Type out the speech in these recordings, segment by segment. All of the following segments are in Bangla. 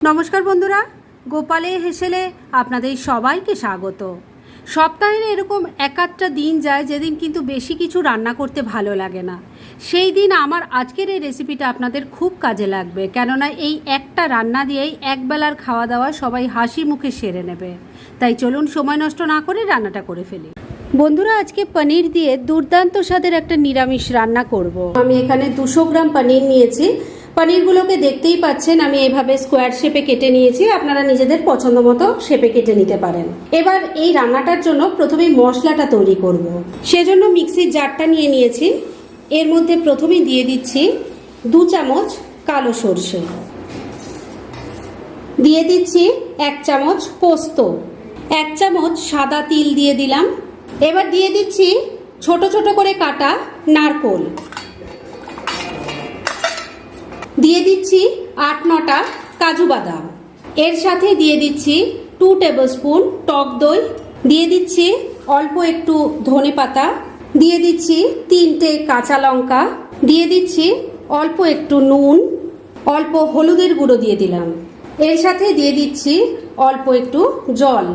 নমস্কার বন্ধুরা, গোপালে হেসেলে আপনাদের সবাইকে স্বাগত। সপ্তাহের এরকম এক আধটা দিন যায় যেদিন কিন্তু বেশি কিছু রান্না করতে ভালো লাগে না। সেই দিন আমার আজকের এই রেসিপিটা আপনাদের খুব কাজে লাগবে, কেননা এই একটা রান্না দিয়েই একবেলার খাওয়া দাওয়া সবাই হাসি মুখে সেরে নেবে। তাই চলুন সময় নষ্ট না করে রান্নাটা করে ফেলি। বন্ধুরা, আজকে পনির দিয়ে দুর্দান্ত স্বাদের একটা নিরামিষ রান্না করব। আমি এখানে দুশো গ্রাম পনির নিয়েছি। পনিরগুলোকে দেখতেই পাচ্ছেন, আমি এভাবে স্কোয়ার শেপে কেটে নিয়েছি, আপনারা নিজেদের পছন্দ মতো শেপে কেটে নিতে পারেন। এবার এই রান্নাটার জন্য প্রথমে মশলাটা তৈরি করব। সেজন্য মিক্সির জারটা নিয়ে নিয়েছি। এর মধ্যে প্রথমেই দিয়ে দিচ্ছি দু চামচ কালো সর্ষে। দিয়ে দিচ্ছি এক চামচ পোস্ত। এক চামচ সাদা তিল দিয়ে দিলাম। এবার দিয়ে দিচ্ছি ছোট ছোট করে কাটা নারকোল। দিয়ে দিচ্ছি আট নটা কাজু বাদাম। এর সাথে দিয়ে দিচ্ছি টু টেবিল স্পুন টক দই। দিয়ে দিচ্ছি অল্প একটু ধনে পাতা। দিয়ে দিচ্ছি তিনটে কাঁচা লঙ্কা। দিয়ে দিচ্ছি অল্প একটু নুন। অল্প হলুদের গুঁড়ো দিয়ে দিলাম। এর সাথে দিয়ে দিচ্ছি অল্প একটু জল।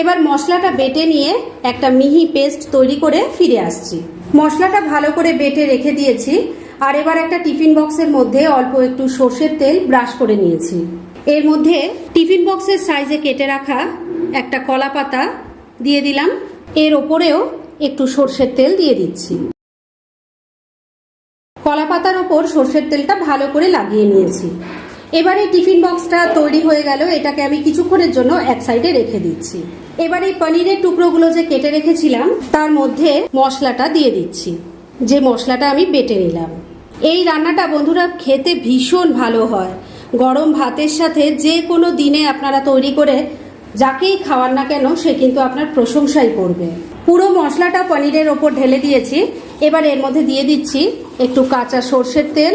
এবার মশলাটা বেটে নিয়ে একটা মিহি পেস্ট তৈরি করে ফিরে আসছি। মশলাটা ভালো করে বেটে রেখে দিয়েছি। আর এবার একটা টিফিন বক্সের মধ্যে অল্প একটু সর্ষের তেল ব্রাশ করে নিয়েছি। এর মধ্যে টিফিন বক্সের সাইজে কেটে রাখা একটা কলা পাতা দিয়ে দিলাম। এর ওপরেও একটু সর্ষের তেল দিয়ে দিচ্ছি। কলা পাতার ওপর সর্ষের তেলটা ভালো করে লাগিয়ে নিয়েছি। এবার এই টিফিন বক্সটা তৈরি হয়ে গেল। এটাকে আমি কিছুক্ষণের জন্য এক সাইডে রেখে দিচ্ছি। এবার এই পনিরের টুকরোগুলো যে কেটে রেখেছিলাম, তার মধ্যে মশলাটা দিয়ে দিচ্ছি। যে মশলাটা আমি বেটে নিলাম। এই রান্নাটা বন্ধুরা খেতে ভীষণ ভালো হয়। গরম ভাতের সাথে যে কোনো দিনে আপনারা তৈরি করে যাকেই খাওয়ান না কেন, সে কিন্তু আপনার প্রশংসাই করবে। পুরো মশলাটা পনিরের ওপর ঢেলে দিয়েছি। এবার এর মধ্যে দিয়ে দিচ্ছি একটু কাঁচা সর্ষের তেল।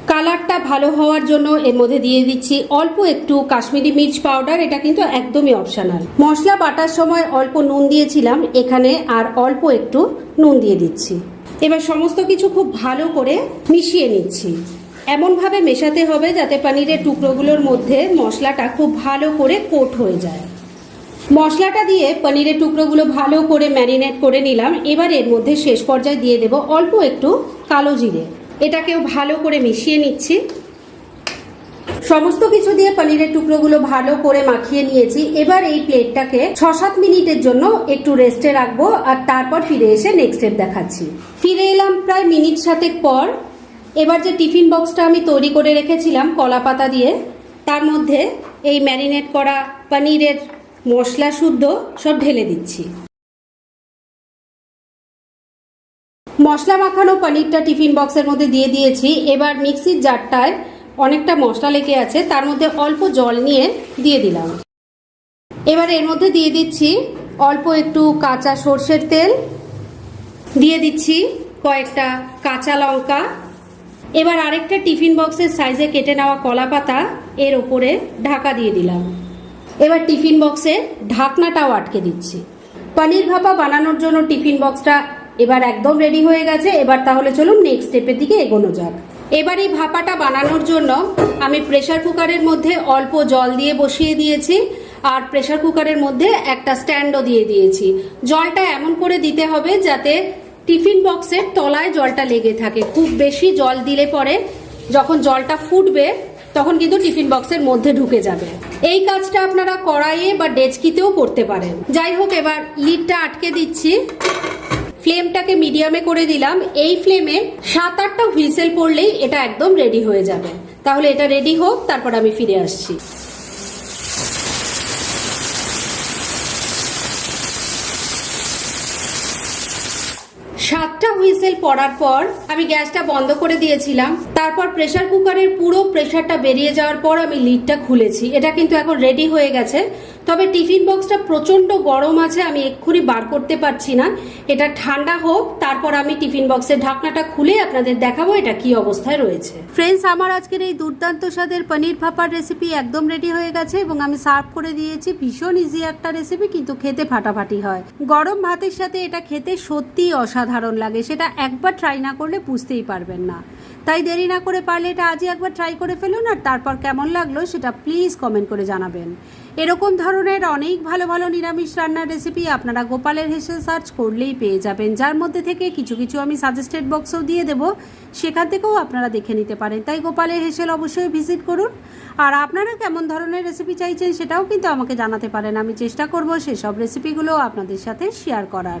কালারটা ভালো হওয়ার জন্য এর মধ্যে দিয়ে দিচ্ছি অল্প একটু কাশ্মীরি মির্চ পাউডার। এটা কিন্তু একদমই অপশনাল। মশলা বাটার সময় অল্প নুন দিয়েছিলাম। এখানে আর অল্প একটু নুন দিয়ে দিচ্ছি। এবার সমস্ত কিছু খুব ভালো করে মিশিয়ে নিচ্ছি। এমনভাবে মেশাতে হবে যাতে পানিরের টুকরোগুলোর মধ্যে মশলাটা খুব ভালো করে কোট হয়ে যায়। মশলাটা দিয়ে পনিরের টুকরোগুলো ভালো করে ম্যারিনেট করে নিলাম। এবার এর মধ্যে শেষ পর্যায়ে দিয়ে দেব অল্প একটু কালো জিরে। এটাকেও ভালো করে মিশিয়ে নিচ্ছি। সমস্ত কিছু দিয়ে পনিরের টুকরোগুলো ভালো করে মাখিয়ে নিয়েছি। এবার এই প্লেটটাকে ছ সাত মিনিটের জন্য একটু রেস্টে রাখব আর তারপর ফিরে এসে নেক্সট স্টেপ দেখাচ্ছি। ফিরে এলাম প্রায় মিনিট সাতেক পর। এবার যে টিফিন বক্সটা আমি তৈরি করে রেখেছিলাম কলা পাতা দিয়ে, তার মধ্যে এই ম্যারিনেট করা পনিরের মশলা শুদ্ধ সব ঢেলে দিচ্ছি। মশলা মাখানো পনিরটা টিফিন বক্সের মধ্যে দিয়ে দিয়েছি। এবার মিক্সির জারটায় অনেকটা মশলা লেগে আছে, তার মধ্যে অল্প জল নিয়ে দিয়ে দিলাম। এবার এর মধ্যে দিয়ে দিচ্ছি অল্প একটু কাঁচা সর্ষের তেল, দিয়ে দিচ্ছি কয়েকটা কাঁচা লঙ্কা। এবার আরেকটা টিফিন বক্সের সাইজে কেটে নেওয়া কলা পাতা এর ওপরে ঢাকা দিয়ে দিলাম। এবার টিফিন বক্সে ঢাকনাটাও আটকে দিচ্ছি। পনির ভাপা বানানোর জন্য টিফিন বক্সটা এবার একদম রেডি হয়ে গেছে। এবার তাহলে চলুন নেক্সট স্টেপের দিকে এগোনো যাক। এবার এই ভাপাটা বানানোর জন্য আমি প্রেশার কুকারের মধ্যে অল্প জল দিয়ে বসিয়ে দিয়েছি আর প্রেশার কুকারের মধ্যে একটা স্ট্যান্ডও দিয়ে দিয়েছি। জলটা এমন করে দিতে হবে যাতে টিফিন বক্সের তলায় জলটা লেগে থাকে। খুব বেশি জল দিলে পরে যখন জলটা ফুটবে, তখন কিন্তু টিফিন বক্সের মধ্যে ঢুকে যাবে। এই কাজটা আপনারা কড়াইয়ে বা ডেচকিতেও করতে পারেন। যাই হোক, এবার লিডটা আটকে দিচ্ছি। ফ্লেমটাকে মিডিয়ামে করে দিলাম। এই ফ্লেমে সাত আটটা হুইসেল পড়লেই এটা একদম রেডি হয়ে যাবে। তাহলে এটা রেডি হোক, তারপর আমি ফিরে আসছি। সাতটা হুইসেল পড়ার পর আমি গ্যাসটা বন্ধ করে দিয়েছিলাম। তারপর প্রেসার কুকারের পুরো প্রেসারটা বেরিয়ে যাওয়ার পর আমি লিডটা খুলেছি। এটা কিন্তু এখন রেডি হয়ে গেছে। তবে টিফিন বক্সটা প্রচণ্ড গরম আছে, আমি এক্ষুনি বার করতে পারছি না। এটা ঠান্ডা হোক, তারপর আমি টিফিন বক্সের ঢাকনাটা খুলে আপনাদের দেখাবো এটা কি অবস্থায় রয়েছে। ফ্রেন্ডস, আমার আজকের এই দুর্দান্ত স্বাদের পনির ভাপার রেসিপি একদম রেডি হয়ে গেছে এবং আমি সার্ভ করে দিয়েছি। ভীষণ ইজি একটা রেসিপি কিন্তু খেতে ফাটাফাটি হয়। গরম ভাতের সাথে এটা খেতে সত্যিই অসাধারণ লাগে, সেটা একবার ট্রাই না করলে বুঝতেই পারবেন না। তাই দেরি না করে পারলে এটা আজই একবার ট্রাই করে ফেলুন আর তারপর কেমন লাগল সেটা প্লিজ কমেন্ট করে জানাবেন। এরকম ধরনের অনেক ভালো ভালো নিরামিষ রান্নার রেসিপি আপনারা গোপালের হেসেল সার্চ করলেই পেয়ে যাবেন। যার মধ্যে থেকে কিছু কিছু আমি সাজেস্টেড বক্সও দিয়ে দেব, সেখান থেকেও আপনারা দেখে নিতে পারেন। তাই গোপালের হেসেল অবশ্যই ভিজিট করুন। আর আপনারা কেমন ধরনের রেসিপি চাইছেন সেটাও কিন্তু আমাকে জানাতে পারেন। আমি চেষ্টা করব সেসব রেসিপিগুলো আপনাদের সাথে শেয়ার করার।